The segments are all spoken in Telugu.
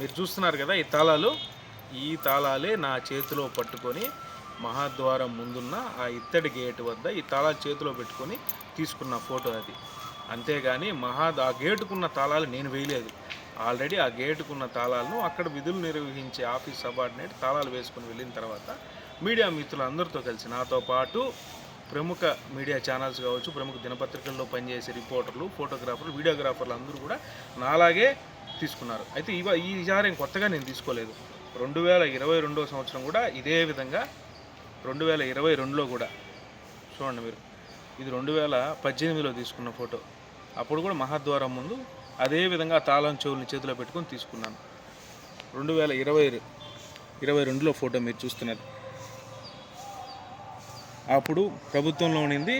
మీరు చూస్తున్నారు కదా ఈ తాళాలు. ఈ తాళాలే నా చేతిలో పట్టుకొని మహాద్వారం ముందున్న ఆ ఇత్తడి గేటు వద్ద ఈ తాళాలు చేతిలో పెట్టుకొని తీసుకున్న ఫోటో అది. అంతేగాని మహా ఆ గేటుకున్న తాళాలు నేను వేయలేదు. ఆల్రెడీ ఆ గేటుకున్న తాళాలను అక్కడ విధులు నిర్వహించే ఆఫీస్ సబార్డినేట్ తాళాలు వేసుకుని వెళ్ళిన తర్వాత మీడియా మిత్రులు అందరితో కలిసి నాతో పాటు ప్రముఖ మీడియా ఛానల్స్ కావచ్చు ప్రముఖ దినపత్రికల్లో పనిచేసే రిపోర్టర్లు ఫోటోగ్రాఫర్లు వీడియోగ్రాఫర్లు అందరూ కూడా నాలాగే తీసుకున్నారు. అయితే ఇవ ఈసారి కొత్తగా నేను తీసుకోలేదు. రెండు వేల ఇరవై రెండో సంవత్సరం కూడా ఇదే విధంగా రెండు వేల ఇరవై రెండులో కూడా. చూడండి మీరు. ఇది రెండు వేల పద్దెనిమిదిలో తీసుకున్న ఫోటో. అప్పుడు కూడా మహాద్వారం ముందు అదే విధంగా తాళం చెవుల్ని చేతిలో పెట్టుకొని తీసుకున్నాను. రెండు వేల ఇరవై ఇరవై రెండులో ఫోటో మీరు చూస్తున్నారు అప్పుడు ప్రభుత్వంలో ఉండింది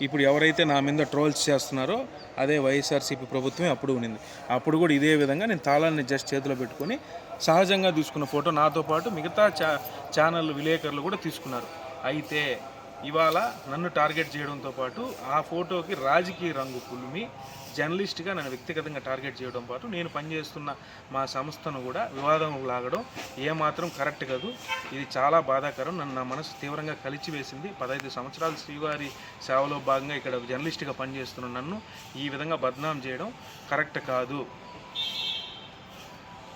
ఇప్పుడు ఎవరైతే నా మీద ట్రోల్స్ చేస్తున్నారో అదే వైఎస్ఆర్సీపీ ప్రభుత్వమే అప్పుడు ఉన్నింది. అప్పుడు కూడా ఇదే విధంగా నేను తాళాన్ని జస్ట్ చేతిలో పెట్టుకొని సహజంగా తీసుకున్న ఫోటో నాతో పాటు మిగతా ఛా ఛానల్ విలేకరులు కూడా తీసుకున్నారు. అయితే ఇవాళ నన్ను టార్గెట్ చేయడంతో పాటు ఆ ఫోటోకి రాజకీయ రంగు పులిమి జర్నలిస్ట్గా నన్ను వ్యక్తిగతంగా టార్గెట్ చేయడం పాటు నేను పనిచేస్తున్న మా సంస్థను కూడా వివాదం లాగడం ఏమాత్రం కరెక్ట్ కాదు. ఇది చాలా బాధాకరం. నన్ను నా మనసు తీవ్రంగా కలిచివేసింది పదహైదు సంవత్సరాలు శ్రీవారి సేవలో భాగంగా ఇక్కడ జర్నలిస్ట్గా పనిచేస్తున్న నన్ను ఈ విధంగా బద్నాం చేయడం కరెక్ట్ కాదు.